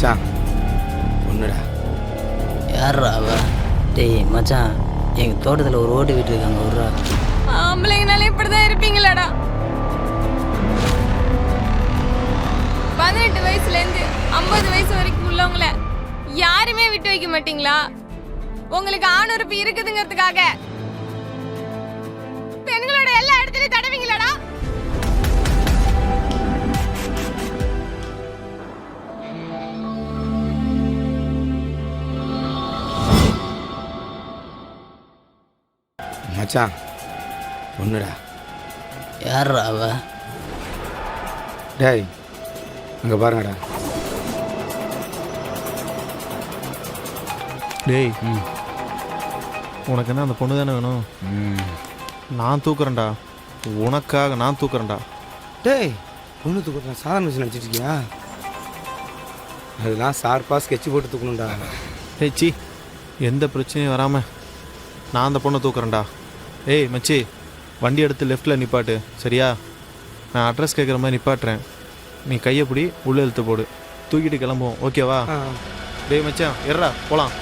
மச்சான். ஒன்றுடா யார்ரா அவ? டேய் மச்சான் எங்கள் தோட்டத்தில் ஒரு ஓட்டு வீட்டு இருக்காங்க ஒரு ஆம்பளைங்கனாலே இப்படிதான் இருப்பீங்களாடா. பதினெட்டு வயசுல இருந்து ஐம்பது வயசு வரைக்கும் உள்ளவங்கள யாருமே விட்டு வைக்க மாட்டீங்களா? உங்களுக்கு ஆணுறுப்பு இருக்குதுங்கிறதுக்காக. பெண்களோட எல்லா இடத்துலயும் தடவீங்களாடா? மச்சான். ஒன்றுடா யார்ரா அவ? டேய் அங்கே பாருங்கடா. டேய் உனக்கு என்ன அந்த பொண்ணு தானே வேணும் நான் தூக்குறேன்டா. உனக்காக நான் தூக்குறேன்டா. டேய் பொண்ணு தூக்கணும் சாதாரண மிஷின் நினச்சிட்டு இருக்கியா? அதெல்லாம் ஷார்ப்பாக ஸ்கெட்ச் போட்டு தூக்கணும்டா. டேய் சி எந்த பிரச்சனையும் வராமல் நான் அந்த பொண்ணை தூக்குறேன்டா. ஏய் மச்சி வண்டி எடுத்து லெஃப்ட்டில் நிப்பாட்டு சரியா? நான் அட்ரஸ் கேட்குற மாதிரி நிப்பாட்டுறேன். நீ கையை பிடி உள்ளே இழுத்து போடு. தூக்கிட்டு கிளம்புவோம். ஓகேவா டேய் மச்சான் எர்றா போகலாம்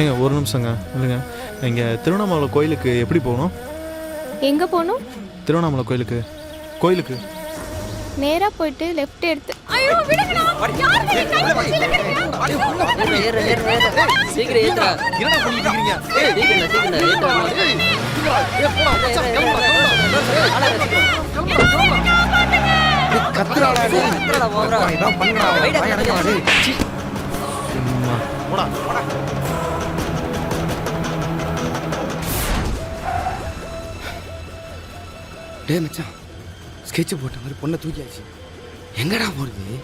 ஏங்க ஒரு நிமிஷங்க இல்லைங்க இங்கே திருவண்ணாமலை கோயிலுக்கு எப்படி போகணும்? எங்க போகணும்? திருவண்ணாமலை கோயிலுக்கு. கோயிலுக்கு. நேரா போயிட்டு லெஃப்ட் எடுத்து ஐயோ விடுங்கடா யாருங்க என் கையில பிடிச்சு இழுக்கறீங்க? ஏறு ஏறு ஏறு சீக்கிரம் ஏத்துறா என்னடா பண்ணிட்டு இருக்கீங்க ஏய், சீக்கிரம் சீக்கிரம் ஏத்துறா கத்துறாடா டேய். ஏத்துறா போறா இதான் பண்ணுடா வைடா, வாய் அடங்கடா டேய். சீ. சும்மா. போடா போடா டேய் மச்சான் ஸ்கெட்ச் போட்ட மாதிரி பொண்ணை தூக்கியாச்சு. எங்கடா போகிறது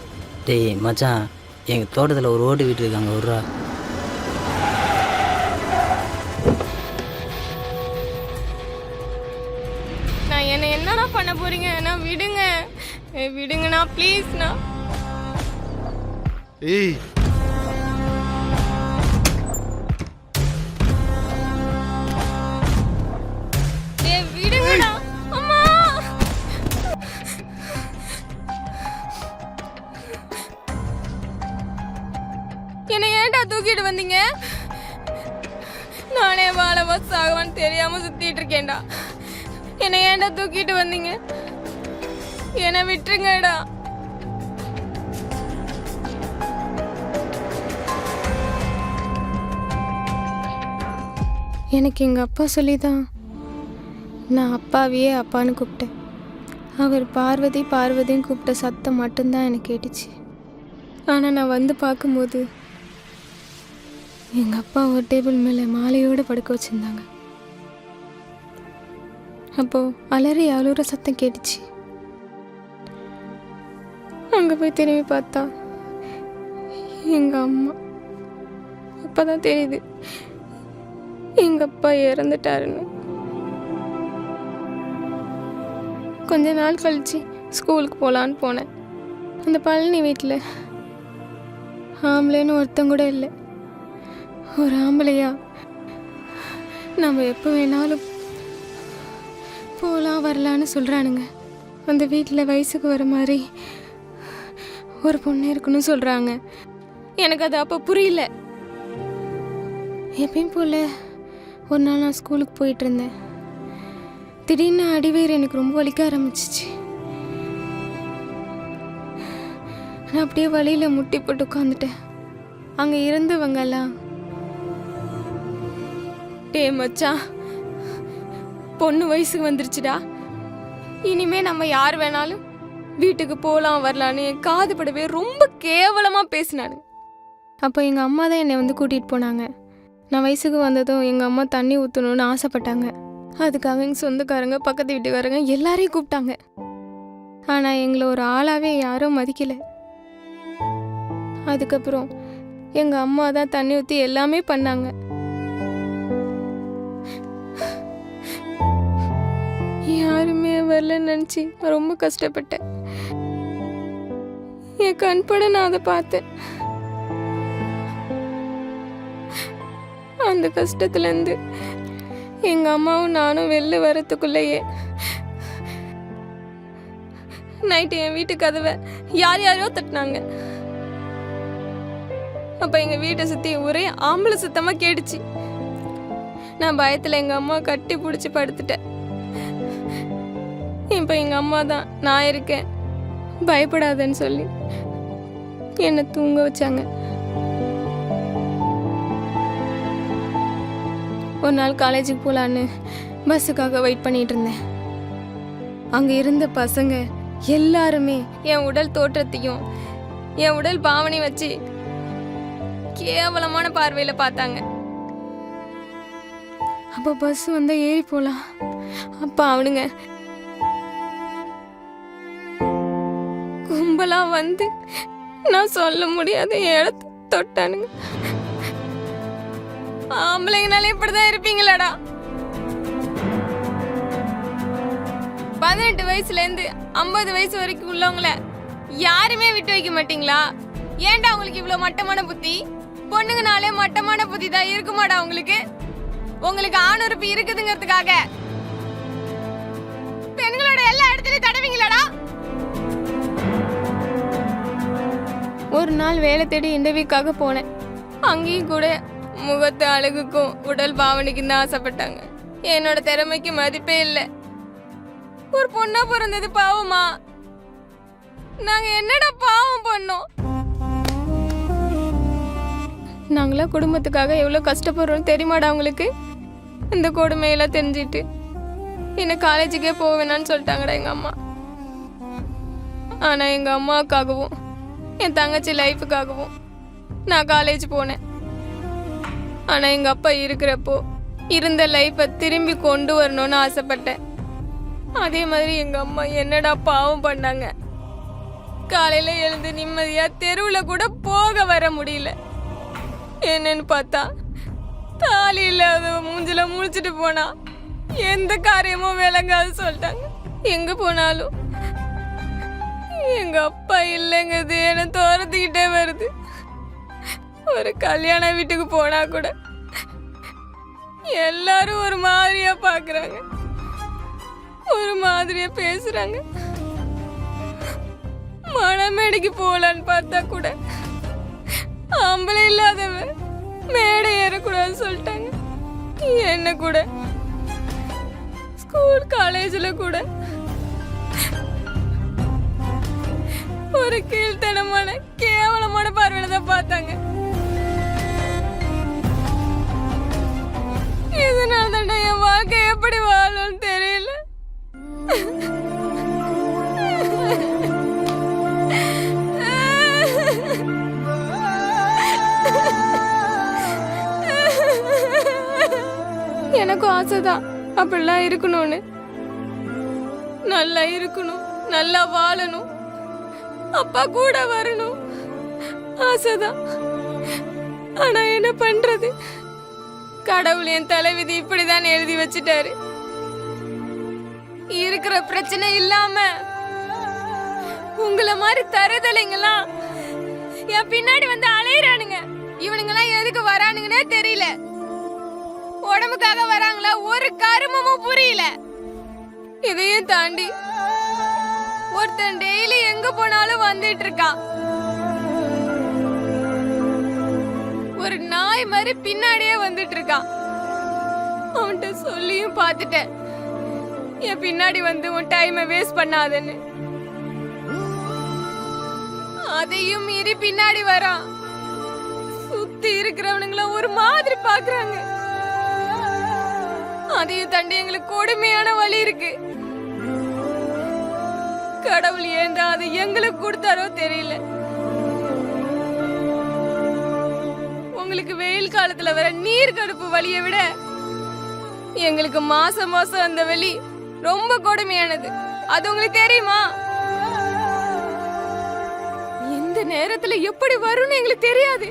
டேய் மச்சான் எங்கள் தோட்டத்தில் ஒரு ஓட்டு வீட்டு இருக்காங்க ஒரு நான் என்ன என்னடா பண்ண போறீங்க? நான் விடுங்க. ஏய், விடுங்கண்ணா ப்ளீஸ்ண்ணா ஏய் ஏன்டா வந்தீங்க? நானே வாழவா சாகவான்னு தெரியாம சுத்திட்டு இருக்கேன்டா. என்னை ஏன்டா தூக்கிட்டு வந்தீங்க? என்னை விட்டுருங்கடா. எனக்கு எங்கள் அப்பா சொல்லி தான் நான் அப்பாவையே அப்பான்னு கூப்பிட்டேன். அவர் பார்வதி பார்வதின்னு கூப்பிட்ட சத்தம் மட்டும்தான் எனக்கு கேட்டுச்சு. ஆனால் நான் வந்து பார்க்கும்போது எங்கள் அப்பா ஒரு டேபிள் மேலே மாலையோடு படுக்க வச்சுருந்தாங்க. அப்போது அலறி அழுற சத்தம் கேட்டுச்சு. அங்கே போய் திரும்பி பார்த்தா எங்கள் அம்மா. அப்போ தான் தெரியுது எங்கள் அப்பா இறந்துட்டாருன்னு. கொஞ்ச நாள் கழித்து ஸ்கூலுக்கு போகலான்னு போனேன். அந்த பழனி வீட்டில் ஆம்பளைன்னு ஒருத்தன் கூட இல்லை. ஒரு ஆம்பளையா? நம்ம எப்போ வேணாலும் போகலாம் வரலான்னு சொல்கிறானுங்க அந்த வீட்டில் வயசுக்கு வர மாதிரி ஒரு பொண்ணு இருக்குன்னு சொல்கிறாங்க எனக்கு அது அப்போ புரியல. எப்பயும் போல ஒரு நாள் நான் ஸ்கூலுக்கு போயிட்டு இருந்தேன். திடீர்னு அடிவேர் எனக்கு ரொம்ப வலிக்க ஆரம்பிச்சிச்சு. நான் அப்படியே வழியில் முட்டி போட்டு உட்காந்துட்டேன் அங்கே இருந்தவங்கெல்லாம் டே மச்சான் பொண்ணு வயசுக்கு வந்துருச்சுடா. இனிமே நம்ம யார் வேணாலும் வீட்டுக்கு போகலாம் வரலான்னு என் காது படவே ரொம்ப கேவலமாக பேசினானு அப்போ எங்கள் அம்மா தான் என்னை வந்து கூட்டிகிட்டு போனாங்க. நான் வயசுக்கு வந்ததும் எங்கள் அம்மா தண்ணி ஊற்றணும்னு ஆசைப்பட்டாங்க. அதுக்காக எங்கள் சொந்தக்காரங்க பக்கத்து வீட்டுக்காரங்க எல்லாரையும் கூப்பிட்டாங்க. ஆனால் எங்களை ஒரு ஆளாகவே யாரும் மதிக்கலை. அதுக்கப்புறம் எங்கள் அம்மா தான் தண்ணி ஊற்றி எல்லாமே பண்ணாங்க. வரலன்னு நினச்சி ரொம்ப கஷ்டப்பட்டேன். என் கண்பட நான் அதை பார்த்தேன். அந்த கஷ்டத்துலேருந்து எங்கள் அம்மாவும் நானும் வெளில வரத்துக்குள்ளேயே நைட்டு என் வீட்டு கதவை யார் யாரையோ தட்டினாங்க. அப்போ எங்கள் வீட்டை சுற்றி ஒரே ஆம்பளை சுத்தமாக கேட்டுச்சு. நான் பயத்தில் எங்கள் அம்மா கட்டி பிடிச்சி படுத்துட்டேன். இப்போ எங்கள் அம்மா தான். நான் இருக்கேன். பயப்படாதன்னு சொல்லி என்னை தூங்க வச்சாங்க. ஒரு நாள் காலேஜுக்கு போகலான்னு பஸ்ஸுக்காக வெயிட் பண்ணிட்டு இருந்தேன். அங்கே இருந்த பசங்க எல்லாருமே என் உடல் தோற்றத்தையும் என் உடல் பாவனை வச்சு கேவலமான பார்வையில் பார்த்தாங்க. அப்போ பஸ் வந்தால் ஏறி போகலாம் அப்போ அவனுங்க கும்பலா வந்து நான் சொல்ல முடியாத இடத்த தொட்டானுங்க. ஆம்பளைங்கனாலே இப்படிதான் இருப்பீங்களாடா. பதினெட்டு வயசுல இருந்து ஐம்பது வயசு வரைக்கும் உள்ளவங்கள யாருமே விட்டு வைக்க மாட்டீங்களா? ஏன்டா உங்களுக்கு இவ்வளவு மட்டமான புத்தி? பொண்ணுங்கனாலே மட்டமான புத்தி தான் இருக்குமாடா உங்களுக்கு? உங்களுக்கு ஆணுறுப்பு இருக்குதுங்கிறதுக்காக. பெண்களோட எல்லா இடத்துலயும் தடவீங்களாடா. ஒரு நாள் வேலை தேடி இன்டர்வியூக்காக போனேன். அங்கேயும் கூட முகத்து அழகுக்கும் உடல் பாவனைக்கும் தான் ஆசைப்பட்டாங்க. என்னோட திறமைக்கு மதிப்பே இல்லை. ஒரு பொண்ணா பிறந்தது பாவமா? நாங்க என்னடா பாவம் பண்ணோம்? நாங்களா குடும்பத்துக்காக எவ்வளோ கஷ்டப்படுறோம் தெரியுமாடா உங்களுக்கு? இந்த கொடுமையெல்லாம் தெரிஞ்சிட்டு என்ன காலேஜுக்கே போவேணான்னு சொல்லிட்டாங்கடா எங்கள் அம்மா. ஆனால் எங்கள் அம்மாவுக்காகவும் என் தங்கச்சி லைஃபுக்காகவும் நான் காலேஜ் போனேன். ஆனால் எங்கள் அப்பா இருக்கிறப்போ இருந்த லைஃப்பை திரும்பி கொண்டு வரணும்னு ஆசைப்பட்டேன். அதே மாதிரி எங்கள் அம்மா என்னடா பாவம் பண்ணாங்க. காலையில் எழுந்து நிம்மதியாக தெருவில் கூட போக வர முடியல. என்னன்னு பார்த்தா தாலி இல்லாத மூஞ்சில முழிச்சிட்டு போனா எந்த காரியமும் விளங்காது சொல்லிட்டாங்க. எங்கே போனாலும் எங்க அப்பா இல்லைங்கிறது என்னை துரத்திக்கிட்டே வருது. ஒரு கல்யாண வீட்டுக்கு போனா கூட எல்லாரும் ஒரு மாதிரியா பாக்குறாங்க. ஒரு மாதிரியா பேசுறாங்க. மணமேடைக்கு போகலான்னு பார்த்தா கூட ஆம்பளை இல்லாதவ மேடை ஏறக்கூடாதுன்னு சொல்லிட்டாங்க. என்ன கூட? ஸ்கூல் காலேஜில் கூட ஒரு கீழ்த்தனமான கேவலமான பார்வையில தான் பார்த்தாங்க. இதனால தான் என் வாழ்க்கை எப்படி வாழும்னு தெரியல. எனக்கும் ஆசைதான் அப்படிலாம் இருக்கணும்னு. நல்லா இருக்கணும் நல்லா வாழணும். அப்பா கூட வரணும். ஆசைதான். ஆனா என்ன பண்றது? கடவுள் என் தலைவிதி இப்படிதான் எழுதி வச்சிட்டாரு. இருக்கிற பிரச்சனை இல்லாம உங்களை மாதிரி தருதலைங்களாம் என் பின்னாடி வந்து அலையிறானுங்க. இவனுங்கெல்லாம் எதுக்கு வரானுங்கன்னே தெரியல. உடம்புக்காக வராங்களா? ஒரு கருமமும் புரியல. இதையும் தாண்டி ஒருத்தன் டெய்லி எங்க போனாலும் வந்துட்டு இருக்கான். ஒரு நாய் மாதிரி பின்னாடியே வந்துட்டு இருக்கான். அவன்கிட்ட சொல்லியும் பார்த்துட்டேன். என் பின்னாடி வந்து உன் டைமை வேஸ்ட் பண்ணாதன்னு. அதையும் மீறி பின்னாடி வரான். சுத்தி இருக்கிறவனுங்களை ஒரு மாதிரி பாக்குறாங்க அதையும் தாண்டி எங்களுக்கு கொடுமையான வழி இருக்கு. கடவுள் ஏந்தா அது எங்களுக்கு கொடுத்தாரோ தெரியல. உங்களுக்கு வெயில் காலத்துல வர நீர் கடுப்பு வழியை விட எங்களுக்கு மாசம் மாசம் அந்த வலி ரொம்ப கொடுமையானது. அது உங்களுக்கு தெரியுமா? எந்த நேரத்துல எப்படி வரும்னு எங்களுக்கு தெரியாது.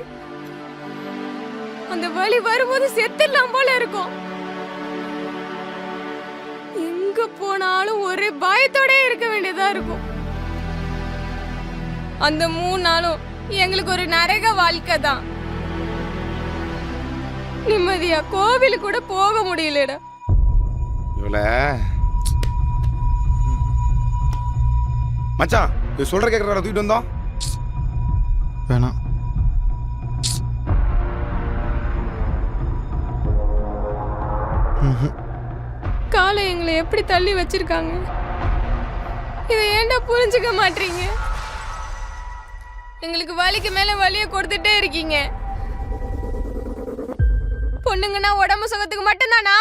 அந்த வலி வரும்போது செத்துடலாம் போல இருக்கும். எங்க போனாலும் ஒரே பயத்தோட இருக்க வேண்டியது இருக்கும். அந்த மூணு நாளும் எங்களுக்கு ஒரு நரக வாழ்க்கை தான். நிம்மதியா கோவிலுக்கு கூட போக முடியலடா. இவள. மச்சான் இது சொல்ற கேட்கற தூக்கிட்டு வந்தோம். வேணாம். காலை எங்களை எப்படி தள்ளி வச்சிருக்காங்க? இதை ஏன்டா புரிஞ்சுக்க மாட்டீங்க? எங்களுக்கு வலிக்கு மேல வலியை கொடுத்துட்டே இருக்கீங்க. பொண்ணுங்கன்னா உடம்பு சுகத்துக்கு மட்டும்தானா?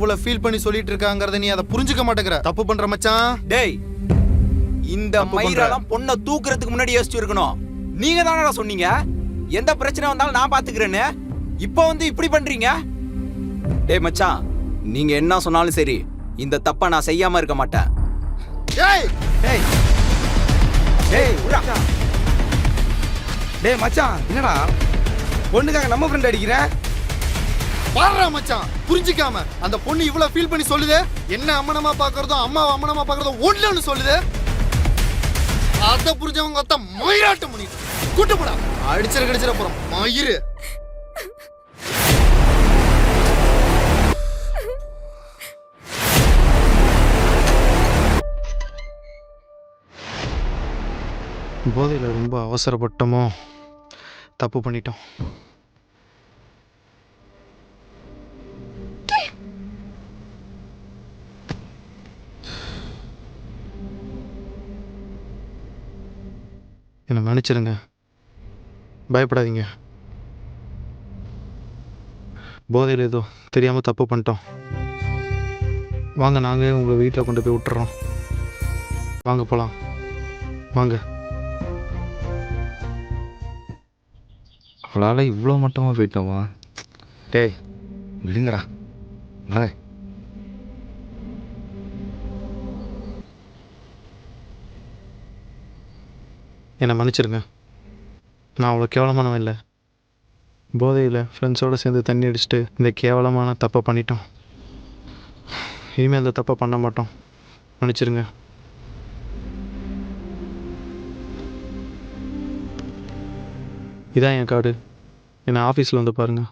எவ்வளவு ஃபீல் பண்ணி சொல்லிட்டு இருக்காங்கறத நீ அதை புரிஞ்சுக்க மாட்டேங்கிற. தப்பு பண்ற மச்சான். டேய் இந்த. மயிரெல்லாம் பொண்ணை தூக்குறதுக்கு முன்னாடி யோசிச்சு இருக்கணும். நீங்க தானடா சொன்னீங்க? எந்த பிரச்சனை வந்தாலும் நான் பாத்துக்கிறேன்னு. இப்போ வந்து இப்படி பண்றீங்க? டேய் மச்சான் நீங்க என்ன சொன்னாலும் சரி இந்த தப்பை நான் செய்யாம இருக்க மாட்டேன். டேய்! டேய் டேய் உரா. டேய் மச்சான் என்னடா? பொண்ணுக்காக நம்ம ஃப்ரெண்ட் அடிக்கிற? பாடுறா மச்சான். புரிஞ்சுக்காம. அந்த பொண்ணு இவ்வளவு ஃபீல் பண்ணி சொல்லுது? என்ன அம்மனமா பாக்குறதோ அம்மாவை அம்மனமா பாக்குறதோ ஒண்ணுன்னு சொல்லுது? அத புரிஞ்சவங்க அத்த மயிராட்டம் பண்ணிட்டு கூட்டு போடா. அடிச்சிட கடிச்சிட போறோம். மயிறு. போதையில் ரொம்ப அவசரப்பட்டோமோ தப்பு பண்ணிட்டோம். என்னை மன்னிச்சிடுங்க பயப்படாதீங்க. போதையில் ஏதோ தெரியாமல் தப்பு பண்ணிட்டோம். வாங்க நாங்கள் உங்கள் வீட்டில் கொண்டு போய் விட்டுறோம். வாங்க போகலாம் வாங்க. அவளால் இவ்வளோ மட்டமாக போயிட்டோமா? டேய். விடுங்கடா. வாங்க. என்னை மன்னிச்சிடுங்க நான் அவ்வளோ கேவலமானவன் இல்லை. போதையில் ஃப்ரெண்ட்ஸோடு சேர்ந்து தண்ணி அடிச்சுட்டு இந்த கேவலமான தப்பை பண்ணிட்டோம். இனிமேல் அந்த தப்பை பண்ண மாட்டோம். மன்னிச்சிடுங்க இதான் என் கார்டு. என்னை ஆஃபீஸில் வந்து பாருங்கள்